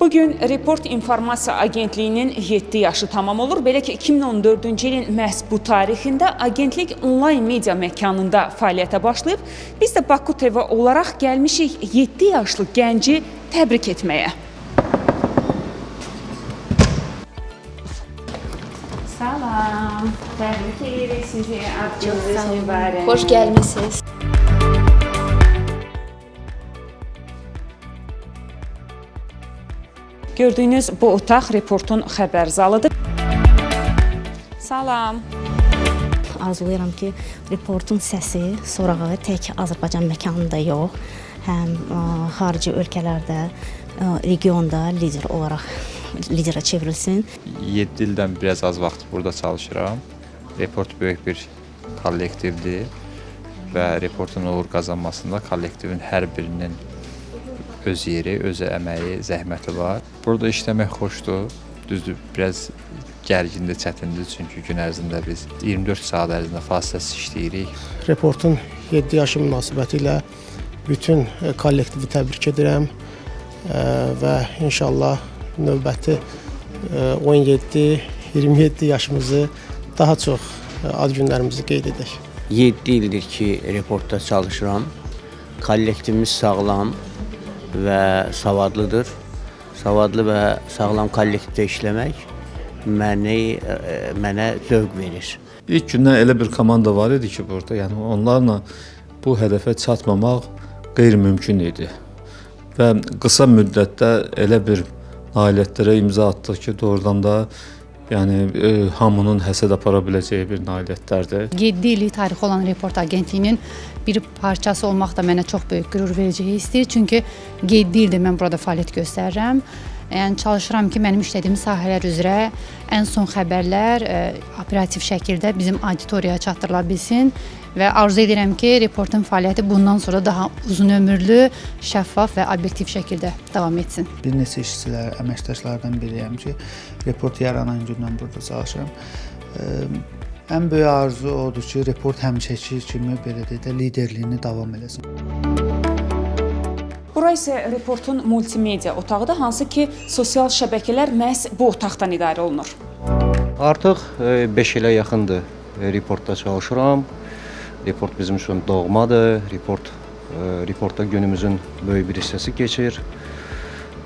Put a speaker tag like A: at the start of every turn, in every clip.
A: Bugün Report İnformasiya Agentliyinin 7 yaşı tamam olur. Belə ki 2014-cü ilin məhz bu tarixində agentlik onlayn media məkanında fəaliyyətə başlayıb. Biz də Baku TV olaraq gəlmişik 7 yaşlı gənci təbrik etməyə. Salam. Təbrik edirik sizi. Adınız mübarək.
B: Hoş gelmişsiniz.
A: Gördüyünüz bu otaq Reportun xəbər zalıdır. Salam.
C: Arzulayıram ki, reportun səsi, sorağı tək Azərbaycan məkanında yox, həm ə, xarici ölkələrdə, ə, regionda lider olaraq liderə çevrilsin.
D: 7 ildən biraz az vaxt burada çalışıram. Report böyük bir kollektivdir və reportun uğur qazanmasında kollektivin hər birinin öz yeri, öz əməyi, zəhməti var. Burada işləmək xoşdur. Düzdür, biraz gərgindir, çətindir çünki gün ərzində biz 24 saat ərzində fasiləsiz işləyirik.
E: Reportun 7 yaşı münasibətilə bütün e, kollektivi təbrik edirəm e, və inşallah növbəti e, 17-27 yaşımızı daha çox e, ad günlərimizi qeyd edək.
F: 7 ildir ki, reportda çalışıram. Kollektivimiz sağlam və savadlıdır. Savadlı və sağlam kollektivdə işləmək məni ə, mənə zövq verir.
G: İlk gündən elə bir komanda var idi ki, burada, yəni onlarla bu hədəfə çatmamaq qeyri-mümkün idi. Və qısa müddətdə elə bir nailiyyətlərə imza atdıq ki, doğrudan da yəni e, hamının həsəd apara biləcəyi bir nailiyyətlərdir.
H: 7 illik tarixi olan Report Agentliyinin bir parçası olmaq da mənə çox böyük qürur verici hissdir. Çünki 7 ildir mən burada fəaliyyət göstərirəm. Yəni çalışıram ki, mənim işlədiyim sahələr üzrə ən son xəbərlər ə, operativ şəkildə bizim auditoriyaya çatdırıla bilsin və arzu edirəm ki, reportun fəaliyyəti bundan sonra daha uzun ömürlü, şəffaf və obyektiv şəkildə davam etsin.
I: Bir neçə işçilər, əməkdaşlardan biriyəm ki, report yaranan gündən burada çalışıram. Ə, Ən böyük arzu odur ki, report həmişəki kimi belə deyək də liderliyini davam eləsin.
A: Bura isə Reportun multimedia otağıdır, hansı ki sosial şəbəkələr məhz bu otaqdan idarə olunur.
J: Artıq 5 ilə yaxındır e, reportda çalışıram. Report bizim üçün doğmadır. Report e, reportda günümüzün böyük bir hissəsi keçir.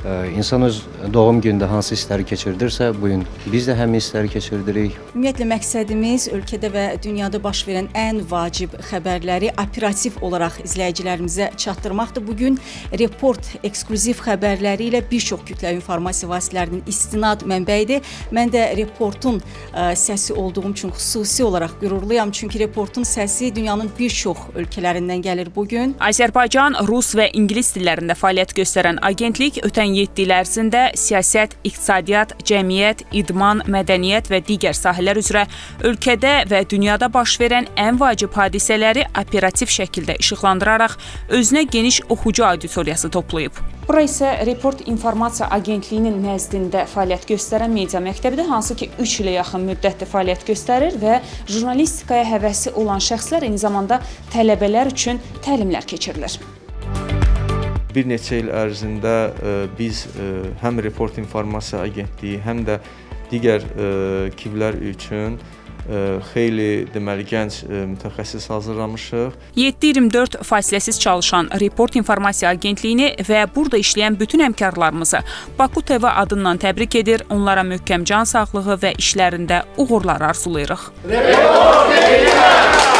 J: E, İnsan öz doğum günündə hansı hissləri keçirdirsə, bu gün biz də həmin hissləri keçirdirik.
K: Ümumiyyətlə məqsədimiz ölkədə və dünyada baş verən ən vacib xəbərləri operativ olaraq izləyicilərimizə çatdırmaqdır. Bu gün report eksklüziv xəbərləri ilə bir çox kütləvi informasiya vasitələrinin istinad mənbəyidir. Mən də reportun ə, səsi olduğum üçün xüsusi olaraq qürurluyam, çünki reportun səsi dünyanın bir çox ölkələrindən gəlir bu gün.
A: Azərbaycan, rus və ingilis dillərində fəaliyyət göstərən agentlik ötən 7 il ərzində siyasət, iqtisadiyyat, cəmiyyət, idman, mədəniyyət və digər sahələr üzrə ölkədə və dünyada baş verən ən vacib hadisələri operativ şəkildə işıqlandıraraq özünə geniş oxucu auditoriyası toplayıb. Bura isə Report İnformasiya Agentliyinin nəzdində fəaliyyət göstərən media məktəbidir, hansı ki 3 ilə yaxın müddətdir fəaliyyət göstərir və jurnalistikaya həvəsi olan şəxslər eyni zamanda tələbələr üçün təlimlər keçirilir.
L: Bir neçə il ərzində ə, biz ə, həm Report İnformasiya Agentliyi, həm də digər ə, kivlər üçün ə, xeyli deməli gənc ə, mütəxəssis hazırlamışıq.
A: 7-24 fasiləsiz çalışan Report İnformasiya Agentliyini və burada işləyən bütün həmkarlarımızı Baku TV adından təbrik edir, onlara möhkəm can sağlığı və işlərində uğurlar arzulayırıq.
E: Report